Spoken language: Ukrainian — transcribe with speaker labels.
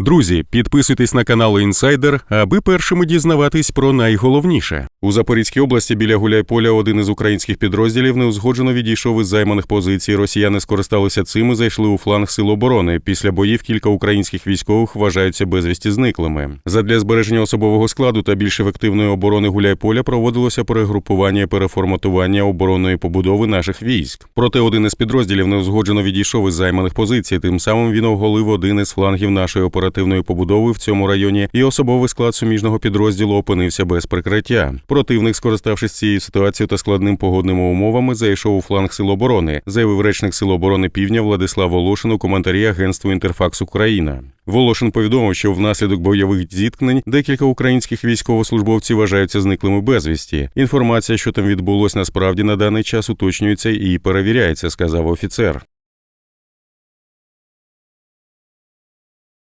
Speaker 1: Друзі, підписуйтесь на канал Інсайдер, аби першими дізнаватись про найголовніше. У Запорізькій області біля Гуляйполя один із українських підрозділів неузгоджено відійшов із займаних позицій. Росіяни скористалися цим і зайшли у фланг сил оборони. Після боїв кілька українських військових вважаються безвісті зниклими. Задля збереження особового складу та більш ефективної оборони Гуляйполя проводилося перегрупування і переформатування оборонної побудови наших військ. Проте один із підрозділів неузгоджено відійшов із займаних позицій. Тим самим він оголив один із флангів нашої оперативної побудови в цьому районі, і особовий склад суміжного підрозділу опинився без прикриття. Противник, скориставшись цією ситуацією та складним погодними умовами, зайшов у фланг сил оборони, заявив речник сил оборони Півдня Владислав Волошин у коментарі агентству Інтерфакс Україна. Волошин повідомив, що внаслідок бойових зіткнень декілька українських військовослужбовців вважаються зниклими безвісті. Інформація, що там відбулось, насправді на даний час уточнюється і перевіряється, сказав офіцер.